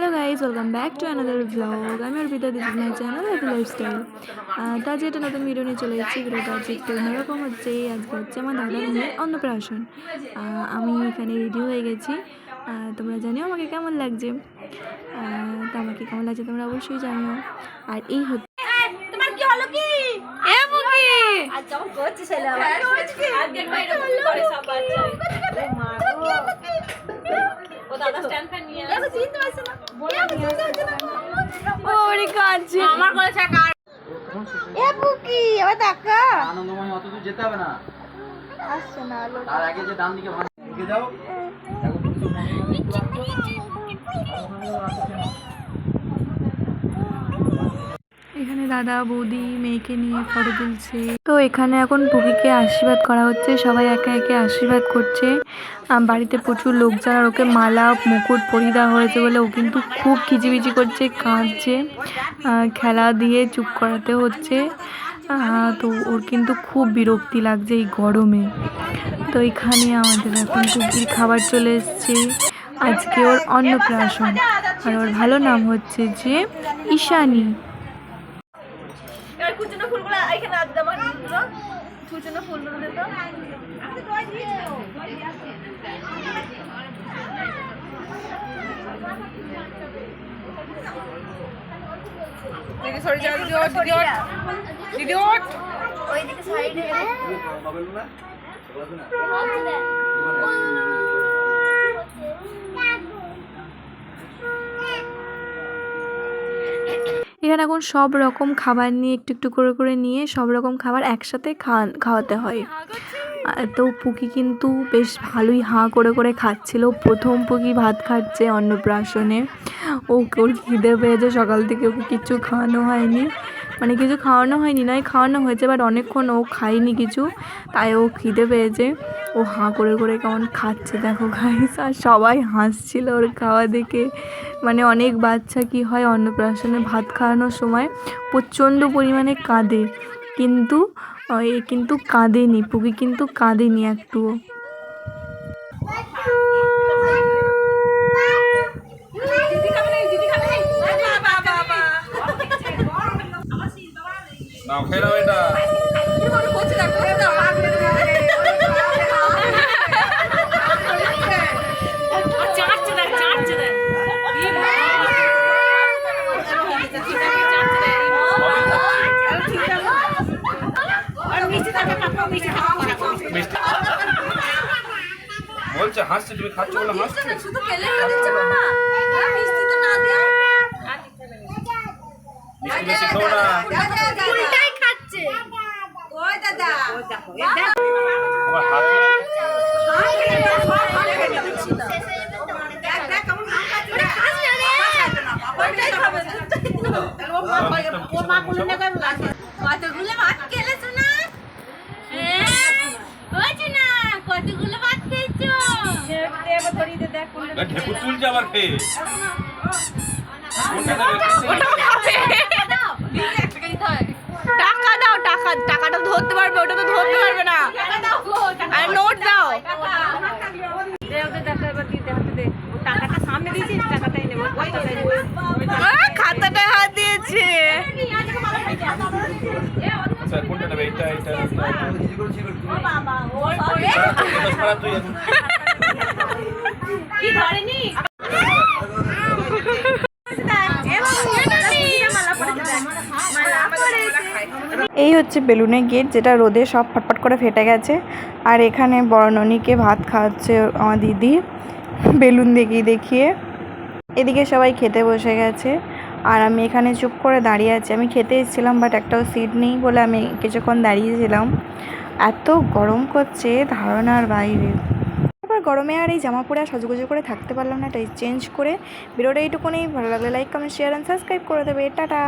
Hello guys welcome back to another blog আমি Arpita this is my channel happy lifestyle তা যেটা নতুন video নিয়ে চলে এসেছি ভিডিওটা আজকে একটু অন্যরকম হচ্ছে আজকে হচ্ছে আমার দাদার মেয়ে অন্নপ্রাশন। আমি এখানে রেডি হয়ে গেছি। তোমরা জানিও আমাকে কেমন লাগছে। তো আমাকে কেমন লাগছে তোমরা অবশ্যই জানিও। আর এই হচ্ছে দাদা স্ট্যান্ড ওরে আমার কলেছে কার? এ বুকি আবার দেখা। আনন্দময় অত দূর যেতে হবে না। আসছে না তার আগে যে ডান দিকে ভাঙ যাও এখানে দাদা, বৌদি, মেয়েকে নিয়ে ফটো তুলছে। তো এখানে এখন পুকিকে আশীর্বাদ করা হচ্ছে। সবাই একে একে আশীর্বাদ করছে। বাড়িতে প্রচুর লোকজন আর ওকে মালা, মুকুট পরিয়ে দেওয়া হয়েছে বলে ও কিন্তু খুব খিচিবিচি করছে, কাঁদছে। খেলা দিয়ে চুপ করাতে হচ্ছে। তো ওর কিন্তু খুব বিরক্তি লাগছে এই গরমে। তো এখানে আমাদের এখন পুকির খাবার চলে এসছে। আজকে ওর অন্নপ্রাশন। আর ওর ভালো নাম হচ্ছে যে ঈশানী। কুচনো ফুলগুলো এখানে আজ আমার দিলো কুচনো ফুলগুলো দে তো দিদি সরে যাও দিদি ওঠ দিদি ওঠ দিদি ওঠ ওইদিকে সাইডে এখানে এখন সব রকম খাবার নিয়ে একটু একটু করে করে নিয়ে সব রকম খাবার একসাথে খাওয়া, খাওয়াতে হয়। তো পুকি কিন্তু বেশ ভালোই হাঁ করে করে খাচ্ছিল। প্রথম পুকি ভাত খাচ্ছে অন্নপ্রাশনে। ও ওর খিদে পেয়েছে, সকাল থেকে কিচ্ছু খাওয়ানো হয়নি। মানে কিছু খাওয়ানো হয়নি, নয় খাওয়ানো হয়েছে বাট অনেকক্ষণ ও খায়নি কিছু, তাই ও খিদে পেয়েছে। ও হাঁ করে করে কেমন খাচ্ছে, দেখো গাইস আর সবাই হাসছিল ওর খাওয়া দেখে। মানে অনেক বাচ্চা কি হয়, অন্নপ্রাশনে ভাত খাওয়ানোর সময় প্রচণ্ড পরিমাণে কাঁদে। কিন্তু এ কিন্তু কাঁদেনি, পুকি কিন্তু কাঁদেনি একটুও দিদি খাবে না দিদি খাবে না বাবা বাবা নাও খেয়ে নাও এটা। বলছে হাসছে তুমি খাচ্ছ বলে হাসছে। শুধু পেলে যাচ্ছে বাবা মিষ্টি তো না দেয় মিষ্টি বেশি খাও না উল্টাই খাচ্ছে ওই দাদা আবার হাত কতগুলো ভাত খেলেছো না কতগুলো ভাত খেয়েছো ঢেকুর তুলছে আবার খেয়ে কোনটা দেবে? ধরেনি এই হচ্ছে বেলুনের গেট যেটা রোদে সব ফটফট করে ফেটে গেছে। আর এখানে বর্ণনীকে ভাত খাওয়াচ্ছে আমার দিদি বেলুন দেখিয়ে দেখিয়ে। এদিকে সবাই খেতে বসে গেছে। আর আমি এখানে চুপ করে দাঁড়িয়ে আছি। আমি খেতে এসেছিলাম বাট একটাও সিট নেই বলে আমি কিছুক্ষণ দাঁড়িয়েছিলাম। এত গরম করছে ধারণার বাইরে। তারপর গরমে আর এই জামা পরে আর সাজুগুজু করে থাকতে পারলাম না, তাই চেঞ্জ করে। ভিডিওটা এইটুকুনেই। ভালো লাগলে like comment share and subscribe করে দেবে। টাটা!